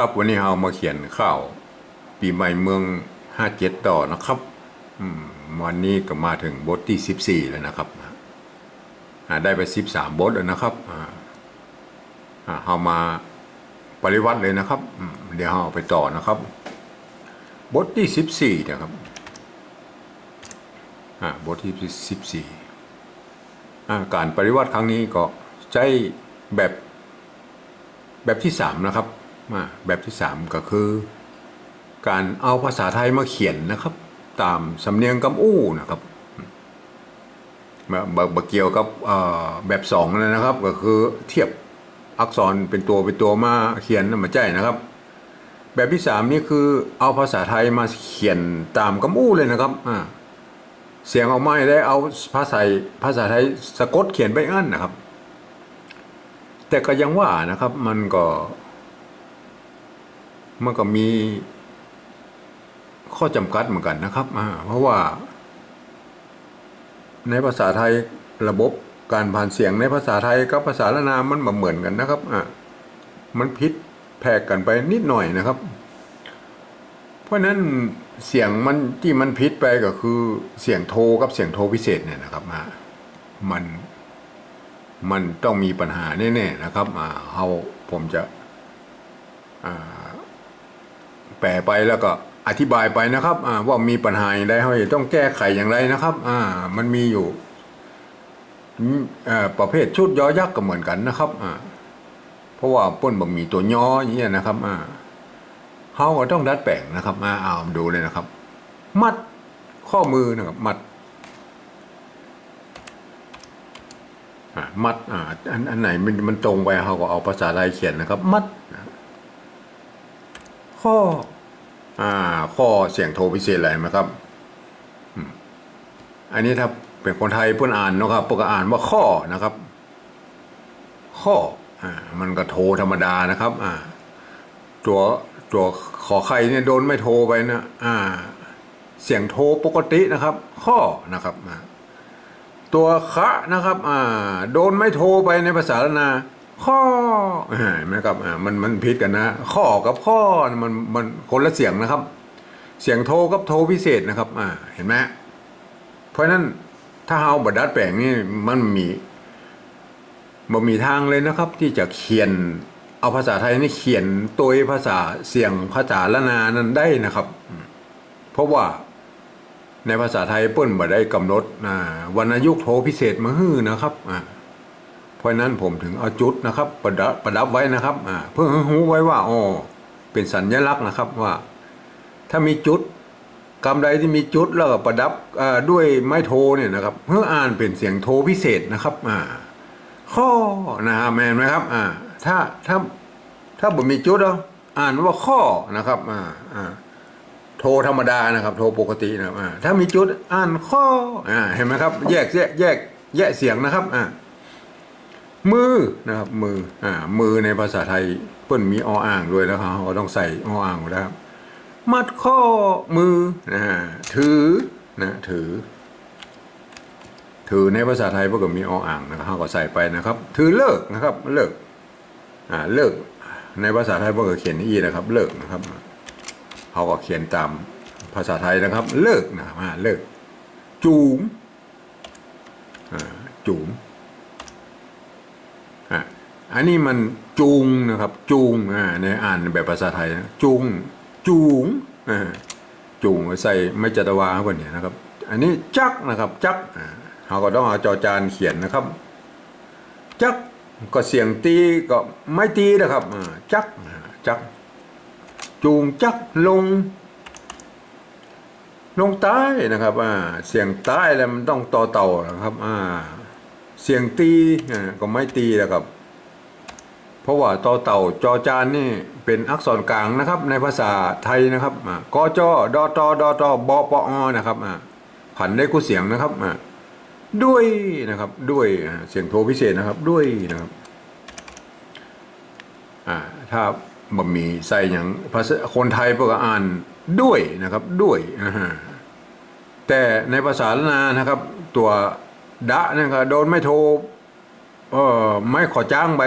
ครับวันนี้เรามาเขียนข่าว ปีใหม่เมืองห้าเจ็ดต่อนะครับวันนี้ก็มาถึงบทที่สิบสี่แล้วนะครับอ่าได้ไปสิบสามบทแล้วนะครับอ่าอ่าเรามาปริวัติเลยนะครับ เดี๋ยวเราไปต่อนะครับ บทที่สิบสี่นะครับบทที่สิบสี่อาการปริวัติครั้งนี้ก็ใช้แบบแบบที่สามนะครับ อ่าแบบที่สามก็คือ การเอาภาษาไทยมาเขียนนะครับ ตามสำเนียงกำอู้นะครับบบบเกี่ยวกับแบบสองนะครับ ก็คือเทียบอักษรเป็นตัวเป็นตัวมาเขียนมาใจนะครับ แบบที่สามนี่คือเอาภาษาไทยมาเขียนตามกำอู้เลยนะครับเสียงออกมาได้เอาภาษาภาษาไทยสะกดเขียนไปอันนะครับ แต่ก็ยังว่านะครับมันก็ มันก็มีข้อจำกัดเหมือนกันนะครับ เพราะว่า ในภาษาไทยระบบการผ่านเสียงในภาษาไทยกับภาษาละนามมันเหมือนกันนะครับอ่ามันพิษแพรกกันไปนิดหน่อยนะครับ เพราะนั้นเสียงมันที่มันพิษไปก็คือเสียงโทกับเสียงโทพิเศษเนี่ยนะครับอ่ามันมันต้องมีปัญหาแน่ๆนะครับอ่าเขาผมจะอ่า แปลไปแล้วก็อธิบายไปนะครับว่ามีปัญหาอย่างไรเขาต้องแก้ไขอย่างไรนะครับ อ่า มันมีอยู่ประเภทชุดยอยักษ์ก็เหมือนกันนะครับ อ่า เพราะว่าป้นบ่มีตัวยออย่างเงี้ยนะครับ อ่าเขาก็ต้องดัดแปลงนะครับมาเอาดูเลยนะครับ มัดข้อมือนะครับ มัดมัดอ่าอันอันไหนมันมันตรงไปเขาก็เอาภาษาไทยเขียนนะครับ มัด ข้อ อ่า ข้อเสียงโทพิเศษอะไรไหมครับอันนี้ถ้าเป็นคนไทยเพื่อนอ่านนะครับเพื่อนก็อ่านว่าข้อนะครับ ข้ออ่ามันก็โทธรรมดานะครับ อ่า ตัวตัวขอไข่เนี่ยโดนไม่โทรไปนะอ่า เสียงโทรปกตินะครับ ข้อนะครับตัวคะนะครับ อ่า โดนไม่โทรไปในภาษาละนา ข้ออ่าเห็นไหมครับมันมันผิดกันนะ ข้อกับข้อมันมันคนละเสียงนะครับ เสียงโทกับโทพิเศษนะครับอ่าเห็นไหมเพราะนั้นถ้าเอาบัดดัดแปลงนี่มันมีบ่มีทางเลยนะครับ ที่จะเขียนเอาภาษาไทยนี่เขียนตัวภาษาเสียงภาษาละนานั้นได้นะครับ เพราะว่าในภาษาไทยเปิ้นบ่ได้กำหนดวรรณยุกโทพิเศษมาฮื้อนะครับอ่า เพราะนั้นผมถึงเอาจุดนะครับประดับประดับไว้นะครับเพื่อให้รู้ไว้ว่าอ๋อเป็นสัญลักษณ์นะครับว่า ถ้ามีจุดกำไรที่มีจุดแล้วก็ประดับด้วยไม้โทเนี่ยนะครับเพื่ออ่านเป็นเสียงโทพิเศษนะครับอ่าข้อนะฮะแมนไหมครับอ่าถ้าถ้าถ้าบ่มีจุดแล้วอ่านว่าข้อนะครับอ่าอ่าโทรธรรมดานะครับ โทรปกตินะครับถ้ามีจุดอ่านข้ออ่าเห็นไหมครับ แยกแยกแยกแยกเสียงนะครับอ่า มือนะครับมืออ่ามือในภาษาไทยเปิ้นมีออ่างด้วยแล้วครับเราต้องใส่ออ่างแล้วครับมัดข้อมือนะฮะถือนะถือ ถือในภาษาไทยเพื่อก็มีออ่างนะครับเราก็ใส่ไปนะครับ ถือเลิกนะครับเลิกอ่าเลิกในภาษาไทยเพื่อก็เขียนอีนะครับ เลิกนะครับเขาก็เขียนตามภาษาไทยนะครับ เลิกนะครับอ่าเลิก จูมอ่าจูม อันนี้มันจูงนะครับจูงอ่าในอ่านแบบภาษาไทยนะจูงจูงอ่าจูงใส่ไม่จัตวาเข้าไปเนี่ยนะครับ อันนี้จักนะครับ จักอ่าเราก็ต้องเอาจอจานเขียนนะครับ จักก็เสียงตีก็ไม่ตีนะครับอ่าจักจัก จูงจักลง ลงใต้นะครับอ่าเสียงใต้แล้วมันต้องต่อเต่านะครับอ่าเสียงตีก็ไม่ตีแล้วครับ เพราะว่าต่อเต่าจอจานนี่เป็นอักษรกลางนะครับ ในภาษาไทยนะครับอ่ากจอดอตอดอตอบอปอนะครับผันได้คู่เสียงนะครับด้วยนะครับด้วยเสียงโทพิเศษนะครับด้วยนะครับถ้าบะหมี่ใส่อย่างภาษาคนไทยพวกก็อ่านด้วยนะครับด้วยแต่ในภาษาละนานะครับ ตัวดะนะครับโดนไม่โทรเออไม่ขอจ้างไป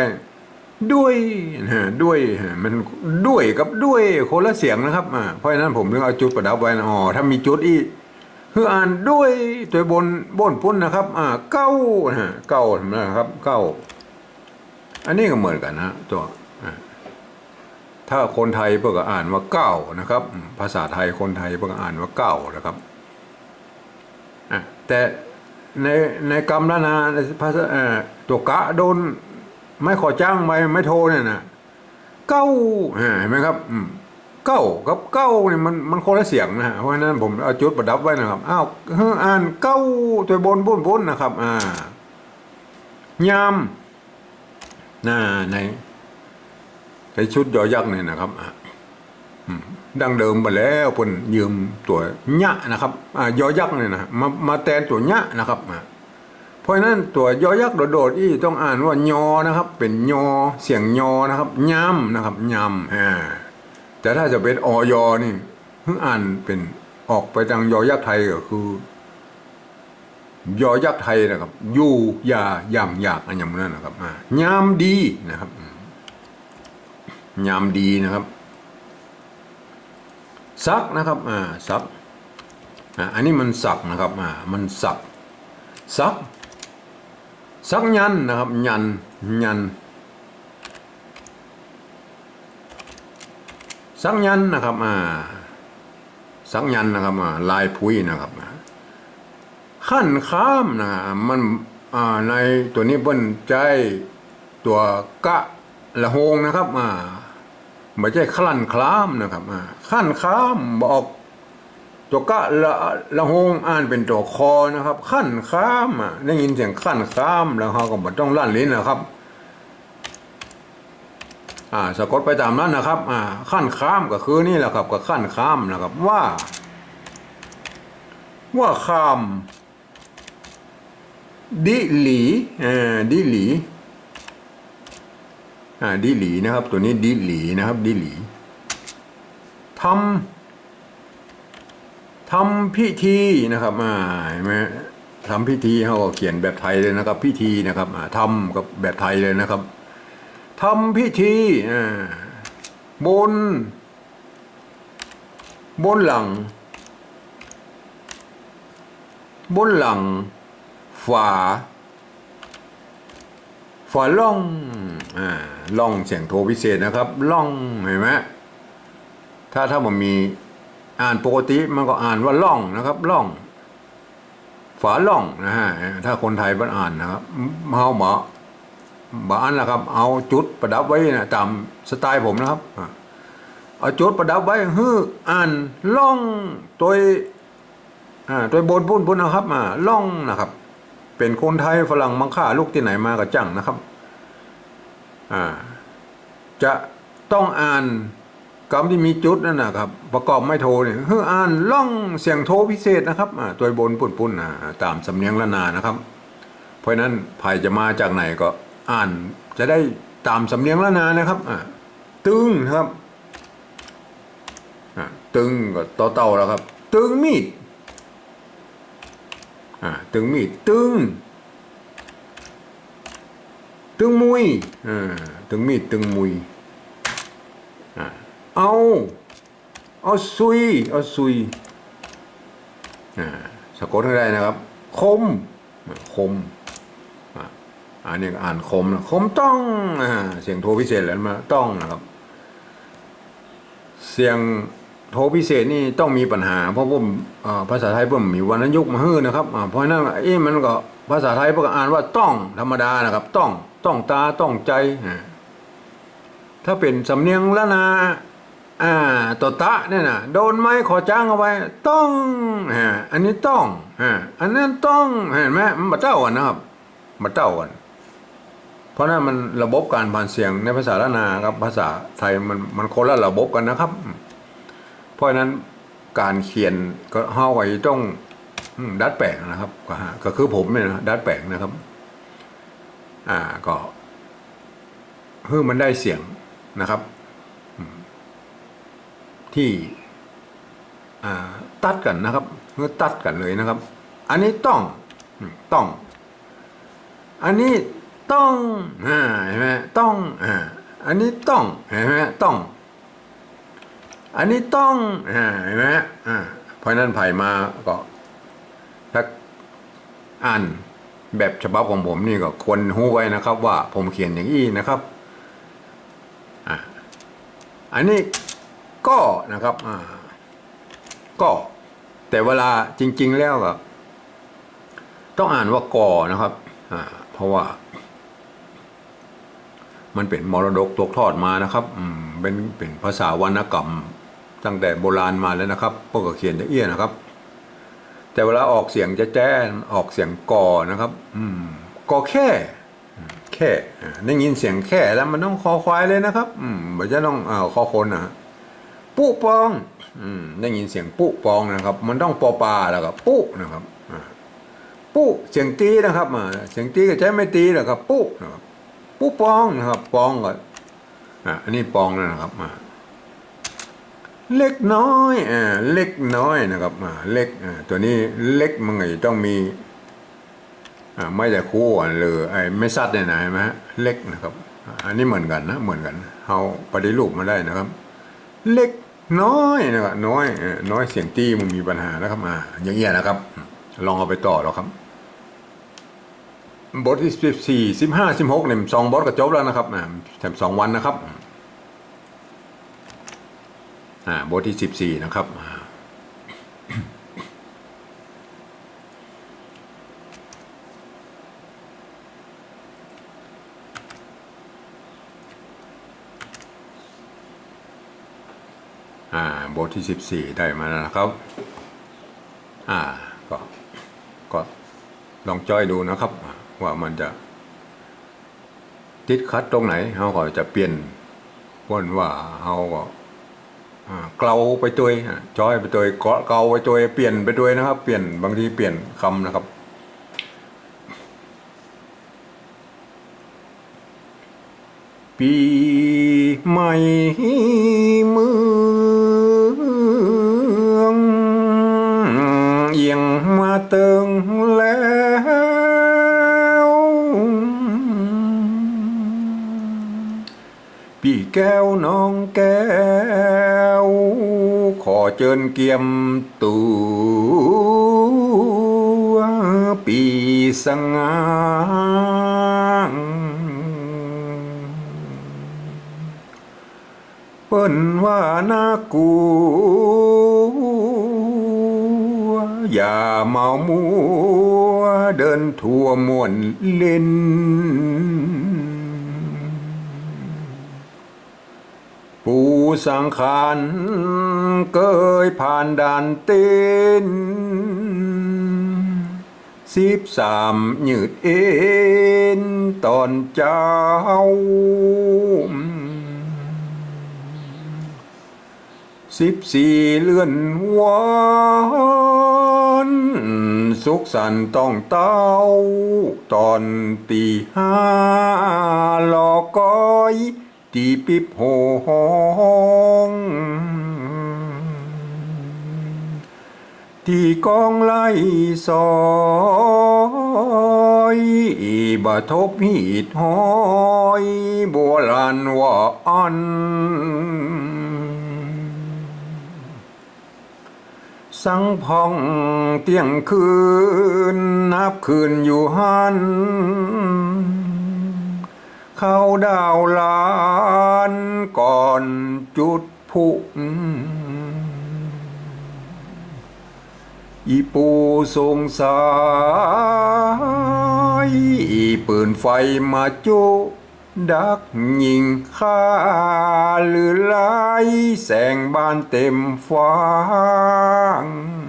ด้วยนะฮะด้วยมันด้วยกับด้วยคนละเสียงนะครับอ่าเพราะฉะนั้นผมถึงเอาจุดประดับไว้นะอ๋อถ้ามีจุดอีกคืออ่านด้วยตัวบนบนพุ่นนะครับ อ่าเก้านะฮะเก้านะครับเก้าอันนี้ก็เหมือนกันนะตัวถ้าคนไทยเพื่อก็อ่านว่าเก้านะครับ ภาษาไทยคนไทยเพื่อก็อ่านว่าเก้านะครับแต่ในในกรรมละนาในภาษาตัวกะโดน ไม่ขอจ้างไปไม่โทรเนี่ยนะเก้าเห็นไหมครับเก้ากับเก้าเนี่ยมันมันคนละเสียงนะเพราะฉะนั้นผมเอาจุดประดับไว้นะครับอ้าวอ่านเก้าตัวบนบนบนนะครับ อ่ายามน่าในในชุดยอยักษ์เนี่ยนะครับอืมดังเดิมไปแล้วเพิ่นยืมตัวญะนะครับอ่ายอยักษ์เนี่ยนะมามาแทนตัวญะนะครับอะเพ ราะฉะนั้นตัวยอยักษ์โดดๆอี้ต้องอ่านว่ายอนะครับ เป็นยอเสียงยอนะครับย้ำนะครับย้ำแต่ถ้าจะเป็นออยอนี่เพิ่งอ่านเป็นออกไปทางยอยักษ์ไทยก็คือยอยักษ์ไทยนะครับอยู่ยาย่ำยากอันอย่างนั้นนะครับอ่าย้ำดีนะครับอืมย้ำดีนะครับซักนะครับอ่าซักอ่าอันนี้มันสักนะครับอ่ามันสักซัก สักยันนะครับยันยันสักยันนะครับอ่าสักยันนะครับอ่าลายพุ้ยนะครับขั้นข้ามนะมันอ่าในตัวนี้เปิ้นใจตัวกะละโหงนะครับอ่าไม่ใช่คลั่นคลามนะครับอ่าขั้นข้ามบอก ตัวกะละละหงอ่านเป็นตัวคอนะครับ ขั้นข้ามอะได้ยินเสียงขั้นข้ามแล้วเขาก็บ่ต้องลั่นลิ้นนะครับ อ่าสะกดไปตามนั้นนะครับ อ่า ขั้นข้ามก็คือนี่แหละครับก็ขั้นข้ามนะครับ ว่า ว่าข้ามดิหลีอ่าดิหลีอ่าดิหลีนะครับ ตัวนี้ดิหลีนะครับ ดิหลีทำ ทำพิธีนะครับอ่าเห็นไหมทำพิธีเขาก็เขียนแบบไทยเลยนะครับ พิธีนะครับทำกับแบบไทยเลยนะครับทำพิธีอ่าบน บนหลัง บนหลังฝาฝาล่องอ่าล่องเสียงโทพิเศษนะครับ ล่องเห็นไหมถ้าถ้ามันมี อ่านปกติมันก็อ่านว่าล่องนะครับล่อง ฝาล่องนะฮะถ้าคนไทยมันอ่านนะครับเฮาหมอบอ่านนะครับ เอาจุดประดับไว้นะตามสไตล์ผมนะครับเอาจุดประดับไว้ฮืออ่านล่องตัวอ่าตัวบนพุ่นพุ่นนะครับอ่าล่องนะครับ เป็นคนไทยฝรั่งมังค่าลูกที่ไหนมาก็จังนะครับอ่าจะต้องอ่าน กรรมที่มีจุดนั่นนะครับ ประกอบไม่โทเนี่ยคืออ่านล่องเสียงโทพิเศษนะครับตัวบนปุ่นปุ่นๆอ่าตามสำเนียงละนานะครับ เพราะนั้นภัยจะมาจากไหนก็อ่านจะได้ตามสำเนียงละนานะครับตึงนะครับตึงก็ต่อเต่าแล้วครับ ตึงมีดตึงมีดตึงตึงมุยตึงมีดตึงมุย เอา เอาซุย เอาซุยอสะกดให้ได้นะครับ คม คมอ่าอันนี้อ่านคมนะคมต้องอเสียงโทพิเศษแล้วมาต้องนะครับ เสียงโทพิเศษนี่ต้องมีปัญหา เพราะผมอ่าภาษาไทยผมมีวรรณยุกต์มาฮื้อนะครับเพราะนั้นเอ๊ะมันก็ภาษาไทยก็อ่านว่าต้องธรรมดานะครับ ต้องต้องตาต้องใจ ถ้าเป็นสำเนียงละนา อ่าตัวตะเนี่ยนะโดนไม้ขอจ้างเอาไว้ ต้องอ่าอันนี้ต้องอ่าอันนั้นต้องเห็นไหมมันมาเจ้ากันนะครับมาเจ้ากันเพราะนั้นมันระบบการผ่านเสียงในภาษาละนาครับภาษาไทยมันมันคนละระบบกันนะครับ เพราะนั้นการเขียนก็เฮาไว้ต้องดัดแปลงนะครับก็ฮะก็คือผมเนี่ยนะดัดแปลงนะครับ อ่าก็เพื่อมันได้เสียงนะครับ ที่ตัดกันนะครับเมื่อตัดกันเลยนะครับ อันนี้ต้องต้อง อันนี้ต้องเห็นไหมต้องอันนี้ต้องเห็นไหมต้อง อันนี้ต้องเห็นไหมเพราะนั้นไผ่มาก็ถ้าอ่านแบบฉบับของผมนี่ก็ควรหู้ไว้นะครับ ว่าผมเขียนอย่างนี้นะครับ อ่าอันนี้ ก็นะครับอ่าก็แต่เวลาจริง ๆ แล้วก็ต้องอ่านว่าก่อนะครับอ่าเพราะว่า มันเป็นมรดกตกทอดมานะครับอืมเป็นเป็นภาษาวรรณกรรมตั้งแต่โบราณมาแล้วนะครับพวกก็เขียนจะเอี้ยนะครับ แต่เวลาออกเสียงจะแจ้ออกเสียงก่อนะครับ อืมก่อแค่แค่ได้ยินเสียงแค่แล้วมันต้องคอควายเลยนะครับ อืมไม่ใช่ต้องอ่าคอคนนะ ปุ๊ปองอืมได้ยินเสียงปุ๊ปองนะครับ มันต้องปอปลาแล้วก็ปุ๊นะครับอ่าปุ๊เสียงตีนะครับเสียงตีก็ใช้ไม่ตีหรอกครับปุ๊นะครับปุ๊ปองนะครับปองก็อะอันนี้ปองนะครับมาเล็กน้อยอ่าเล็กน้อยนะครับอ่าเล็กอ่าตัวนี้เล็กมันไงต้องมีอ่าไม่แต่คู่อะหรือไอ้ไม่ซัดเนี่ยนะเห็นไหมฮะเล็กนะครับอ่าอันนี้เหมือนกันนะเหมือนกันเอาปฏิรูปมาได้นะครับ เล็ก น้อยนะครับน้อยน้อยเสียงตีมันมีปัญหานะครับอ่าอย่างเงี้ยนะครับ ลองเอาไปต่อแล้วครับบทที่สิบสี่สิบห้าสิบหกเนี่ยสองบทก็จบแล้วนะครับอ่าแถมสองวันนะครับอ่าบทที่สิบสี่นะครับอ่า อ่าบทที่สิบสี่ได้มาแล้วนะครับอ่าก็ก็ลองจ้อยดูนะครับ ว่ามันจะ ติดคัดตรงไหนเขาก็จะเปลี่ยนวนว่าเขาก็เกลาไปตัวจ้อยไปตัวเกาะเกาไปตัวเปลี่ยนไปตัวนะครับ เปลี่ยนบางทีเปลี่ยนคำนะครับ ปีใหม่ ปีแก้วน้องแก้ว ขอเจิญเกียมตัวปีสงางเปิ้นว่านากลัวอย่าเมามัวเดินทั่วมวนเล่น ปูสังขารเกยผ่านด่านต้นสิบสามหยืดเอ็นตอนเจ้า สิบสี่เลื่อนวันสุขสันต์ต้องเต้า ตอนตีห้าลอก้อย ตีปิบโหงที่กองไล่ซอยบะทบหีดหอยบัวลานว่าอัน สังพองเตียงคืน นับคืนอยู่หัน เขาดาวลานก่อนจุดผุอีปูสงสายอีปืนไฟมาจุดักยิงข้าหรือไล่แสงบานเต็มฟ้าโ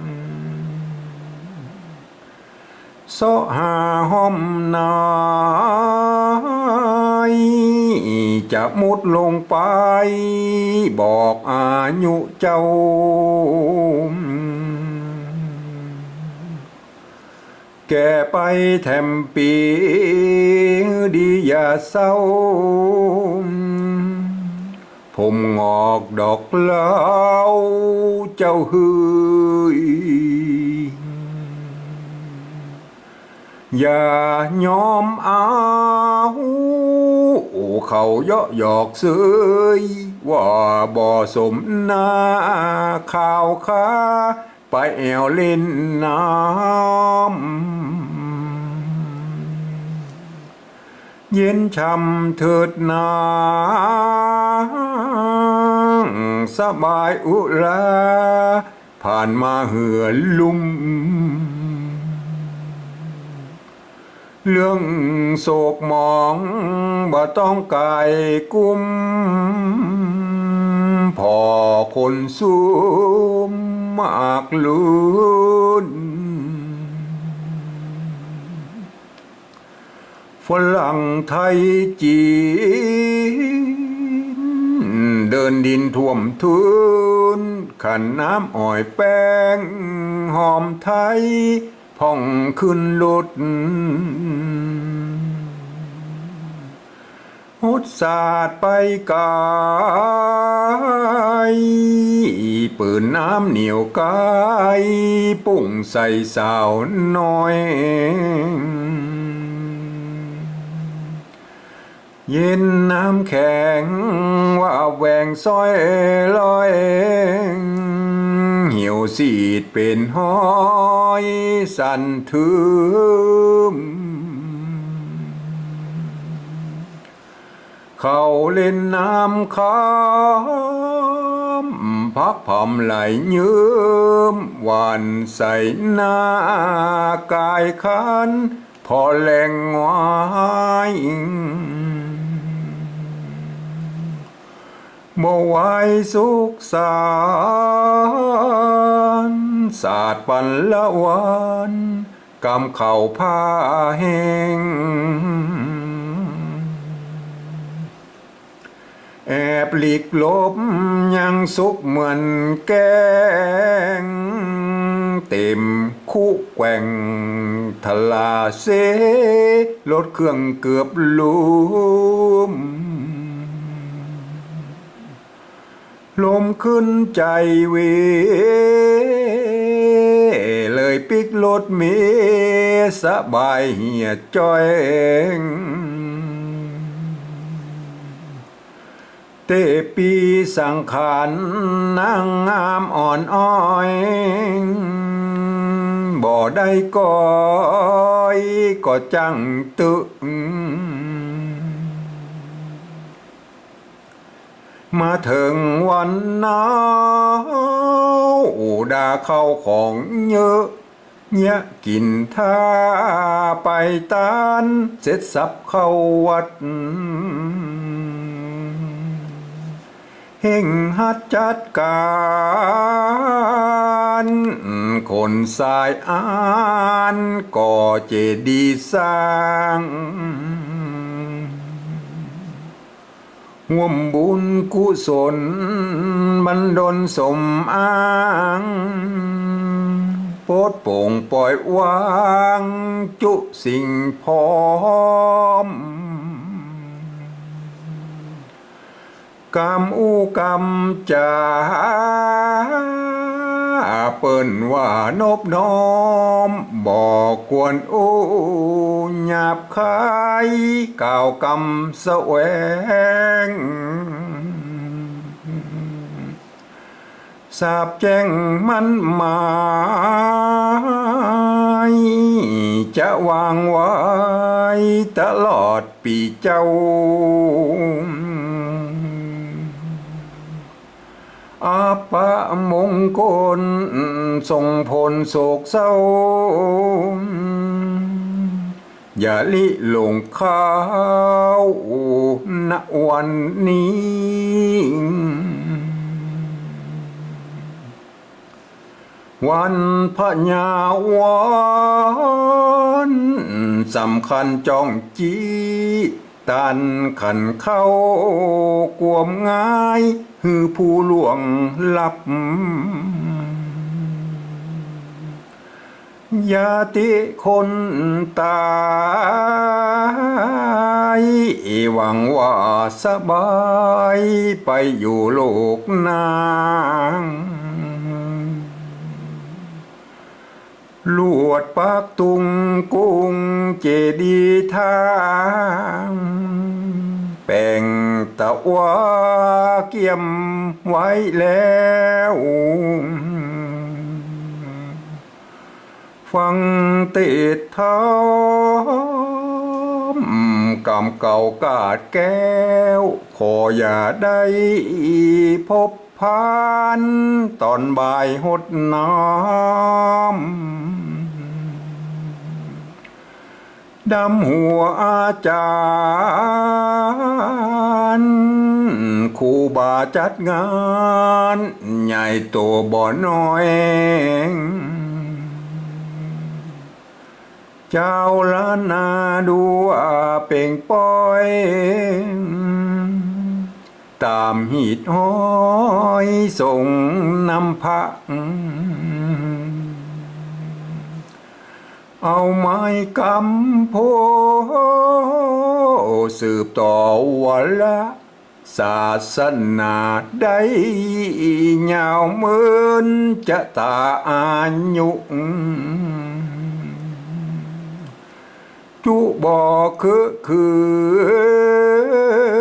ซหาห้อมนายจะมุดลงไป บอกอายุเจ้า แก่ไปแถมปีดีอย่าเศร้า ผมงอกดอกเหล้าเจ้าเฮืย อย่ายอมเอาเขาเยาะหยอกเสยว่าบ่สมนาข่าวค้าไปแอวเล่นน้ำเย็นช่ำเถิดนางสบายอุราผ่านมาเหือลุ่ม เรื่องโศกมองบ่ต้องไกลกุ้มพอคนสูมมากลุ้นฝรั่งไทยจีน เดินดินท่วมทุนขันน้ำอ้อยแป้ง หอมไทย พ่องขึ้นลุดหดสาดไปกายปืนน้ำเหนียวกายปุ่งใส่สาวน้อย เย็นน้ำแข็งว่าแหวงซอยลอยเหี่ยวสีดเป็นห้อยสันทึมเขาเล่นน้ำค้ามพักผอมไหลยืมหวานใส่หน้ากายคันพอแรงวาย เมื่อไวสุขสารศาสตร์ปันละวันกำเข่าผ้าแห้งแอบหลีกลบยังสุกเหมือนแกง เต็มคุกแกว่งทลาเซรถเครื่องเกือบลุม ลมขึ้นใจเวเลยปิกรถเมสบายเหียจ้อยเตปีสังขารนางงามอ่อนอ้อยบ่ได้ก้อยก็จังตึง มาถึงวันหนาวดาเข้าของเยอะเนี่ยกินท่าไปตานเสร็จสับเข้าวัด เฮ่งหัดจัดการ คนสายอานก่อเจดีสร้าง ห่วมบุญกุศลบันดลสมอ้างโปดโป่งปล่อยวาง จุสิ่งพร้อมกรรมอูกรรมจา เปิ้นว่านบน้อม บอกกวนอู้หยาบคายก่าวกรรมแสวงสาบแจ้งมันหมายจะวางไว้ตลอดปีเจ้าอา ปะมงคลส่งผลโศกเศร้า อย่าลิหลงข้าวณวันนี้ วันพระญาวันสำคัญจ้องจี ตันขันเข้ากวมง่ายฮือผู้หลวงลับยาติคนตายหวังว่าสบายไปอยู่โลกนาง ลวดปักตุงกุ้งเจดีทางแป่งตะวาเกี่ยมไว้แล้ว ฟังติดเท้ากำเก่ากาดแก้ว ขออย่าได้พบ พานตอนบ่ายหดน้ำดำหัวอาจารย์ครูบาจัดงาน ใหญ่โตบ่อน้อยเจ้าละนาดูอาเป่งป้อย ตามหีดห้อยส่งนำพักเอาไม้กำโพสืบต่อวันละศาสนาได้ยาวเมือนจะตาอายุจุบ่อคือคื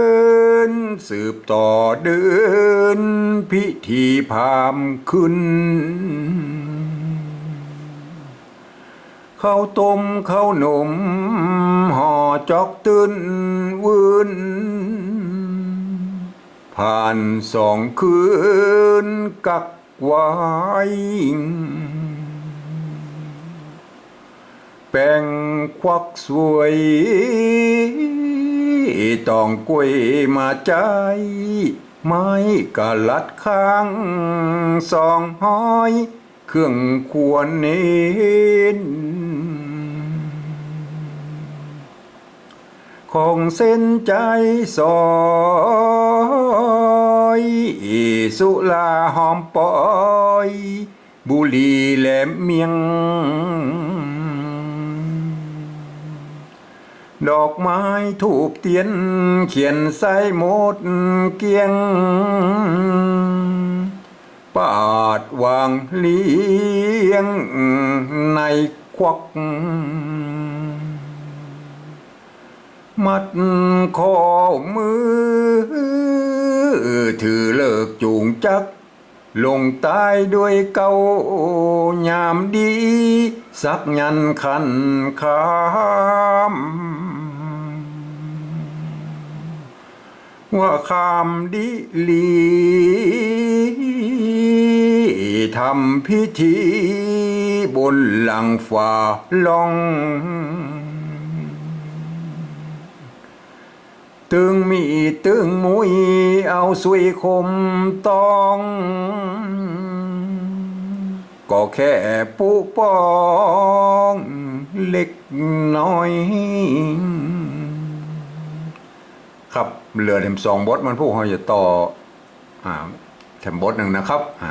น สืบต่อเดินพิธีพามขึ้นข้าวต้มข้าวนมห่อจอกตื้นวืนผ่านสองคืนกักไว้แป้งควักสวย ต้องกล้วยมาใจ ไม้กะลัดข้างสองห้อย เครื่องควรเน้นของเส้นใจซอยสุลาหอมปอย บุรีแหลมเมียง ดอกไม้ถูกเตียน เขียนใส่หมดเกียง ปาดวางเลี้ยงในควัก มัดข้อมือ ถือเลิกจูงจัก ลงตายด้วยเกายามดี สักยันขันคามว่าคามดิลีทำพิธีบนหลังฝ่าลอง ตึงมีตึงมุย เอาสวยคมต้อง ก็แค่ปุปองเล็กน้อย ครับเหลือเทมสองบทมันผู้เขาจะต่ออ่าแถมบทหนึ่งนะครับอ่า